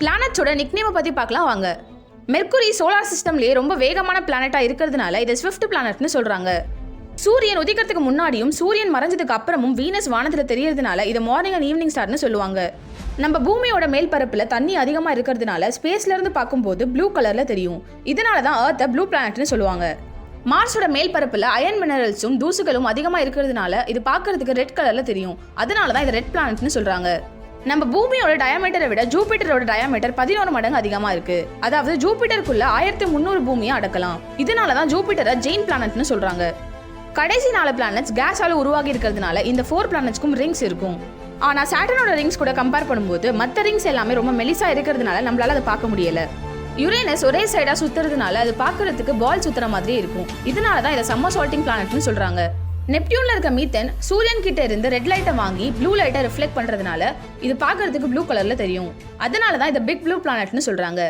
பிளானட்ஸோட நிக்னேமை பற்றி பார்க்கலாம் வாங்க. மெர்க்குரி சோலார் சிஸ்டம்லேயே ரொம்ப வேகமான பிளானட்டாக இருக்கிறதுனால இதை ஸ்விஃப்ட் பிளானட்னு சொல்கிறாங்க சூரியன் உதிக்கிறதுக்கு முன்னாடியும் சூரியன் மறைஞ்சதுக்கு அப்புறமும் வீனஸ் வானத்தில் தெரியறதுனால இதை மார்னிங் அண்ட் ஈவினிங் ஸ்டார்னு சொல்லுவாங்க. நம்ம பூமியோட மேல் பரப்பில் தண்ணி அதிகமாக இருக்கிறதுனால ஸ்பேஸ்லேருந்து பார்க்கும்போது ப்ளூ கலரில் தெரியும். இதனால தான் ஏர்த்தை ப்ளூ பிளானட்னு சொல்லுவாங்க. மார்ஸோட மேல் பரப்பில் அயன் மினரல்ஸும் தூசுகளும் அதிகமாக இருக்கிறதுனால இது பார்க்கறதுக்கு ரெட் கலரில் தெரியும். அதனால தான் இதை ரெட் பிளானட்னு சொல்கிறாங்க நம்ம பூமியோட டயாமீட்டரை விட ஜூபிட்டரோட டயாமீட்டர் பதினோரு மடங்கு அதிகமாக இருக்கு. அதாவது ஜூபிட்டருக்குள்ள ஆயிரத்தி முந்நூறு பூமியை அடக்கலாம். இதனால தான் ஜூபிட்டரை ஜெயின் பிளானட்னு சொல்றாங்க. கடைசி நாலு பிளானட்ஸ் கேஸால உருவாகி இருக்கிறதுனால இந்த ஃபோர் பிளானட்ஸ்க்கும் ரிங்ஸ் இருக்கும். ஆனா சாட்டனோட ரிங்ஸ் கூட கம்பேர் பண்ணும்போது மற்ற ரிங்ஸ் எல்லாமே ரொம்ப மெலிசா இருக்கிறதுனால நம்மளால அதை பார்க்க முடியல. யுரேனஸ் ஒரே சைடா சுத்துறதுனால அது பாக்குறதுக்கு பால் சுத்துற மாதிரி இருக்கும். இதனால தான் இதை சம்மர் சால்ட்டிங் பிளானட்னு சொல்றாங்க. நெப்டியூனில் இருக்க மீத்தன் சூரியன் கிட்ட இருந்து ரெட் லைட்டை வாங்கி ப்ளூ லைட்டை ரிஃப்ளெக்ட் பண்றதுனால இது பார்க்கறதுக்கு ப்ளூ கலரில் தெரியும். அதனால தான் இதை பிக் ப்ளூ பிளானட்னு சொல்றாங்க.